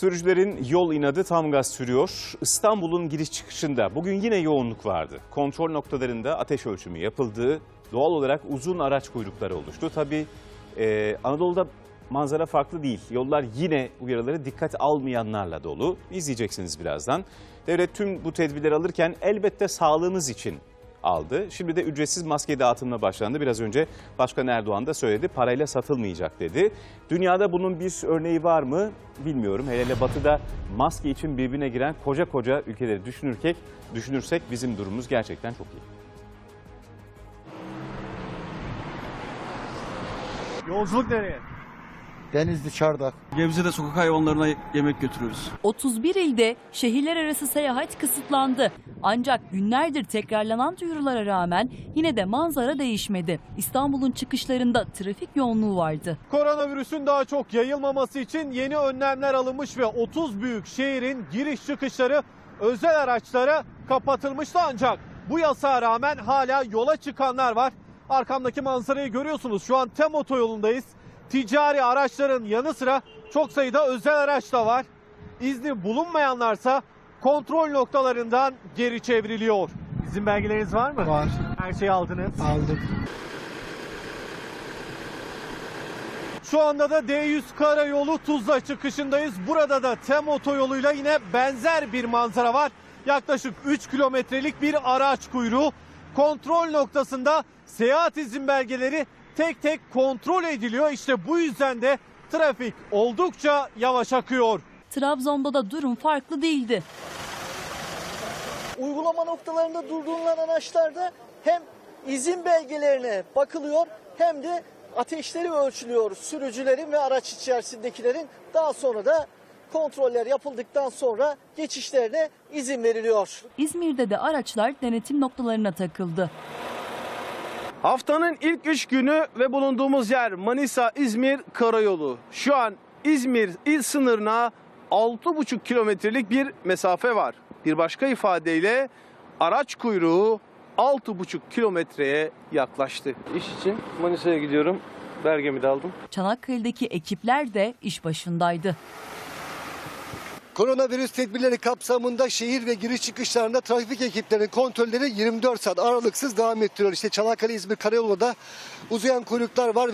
Sürücülerin yol inadı tam gaz sürüyor. İstanbul'un giriş çıkışında bugün yine yoğunluk vardı. Kontrol noktalarında ateş ölçümü yapıldı. Doğal olarak uzun araç kuyrukları oluştu. Tabii e, Anadolu'da manzara farklı değil. Yollar yine uyarıları dikkat almayanlarla dolu. İzleyeceksiniz birazdan. Devlet tüm bu tedbirleri alırken elbette sağlığınız için aldı. Şimdi de ücretsiz maske dağıtımına başlandı. Biraz önce Başkan Erdoğan da söyledi. Parayla satılmayacak dedi. Dünyada bunun bir örneği var mı bilmiyorum. Hele hele batıda maske için birbirine giren koca koca ülkeleri düşünürken, düşünürsek bizim durumumuz gerçekten çok iyi. Yolculuk nereye? Denizli Çardak. Gebze'de sokak hayvanlarına yemek götürüyoruz. 31 ilde şehirler arası seyahat kısıtlandı. Ancak günlerdir tekrarlanan duyurulara rağmen yine de manzara değişmedi. İstanbul'un çıkışlarında trafik yoğunluğu vardı. Koronavirüsün daha çok yayılmaması için yeni önlemler alınmış ve 30 büyük şehrin giriş çıkışları özel araçlara kapatılmıştı ancak bu yasağa rağmen hala yola çıkanlar var. Arkamdaki manzarayı görüyorsunuz. Şu an Tem otoyolundayız. Ticari araçların yanı sıra çok sayıda özel araç da var. İzni bulunmayanlarsa kontrol noktalarından geri çevriliyor. İzin belgeleriniz var mı? Var. Her şeyi aldınız. Aldık. Şu anda da D100 karayolu Tuzla çıkışındayız. Burada da Tem otoyoluyla yine benzer bir manzara var. Yaklaşık 3 kilometrelik bir araç kuyruğu. Kontrol noktasında seyahat izin belgeleri tek tek kontrol ediliyor. İşte bu yüzden de trafik oldukça yavaş akıyor. Trabzon'da da durum farklı değildi. uygulama noktalarında durdurulan araçlarda hem izin belgelerine bakılıyor hem de ateşleri ölçülüyor sürücülerin ve araç içerisindekilerin. Daha sonra da kontroller yapıldıktan sonra geçişlerine izin veriliyor. İzmir'de de araçlar denetim noktalarına takıldı. Haftanın ilk üç günü ve bulunduğumuz yer Manisa-İzmir karayolu. Şu an İzmir il sınırına 6,5 kilometrelik bir mesafe var. Bir başka ifadeyle araç kuyruğu 6,5 kilometreye yaklaştı. İş için Manisa'ya gidiyorum. Belgemi de aldım. Çanakkale'deki ekipler de iş başındaydı. Koronavirüs tedbirleri kapsamında şehir ve giriş çıkışlarında trafik ekiplerinin kontrolleri 24 saat aralıksız devam ettiriyor. İşte Çanakkale İzmir Karayolu'da uzayan kuyruklar var.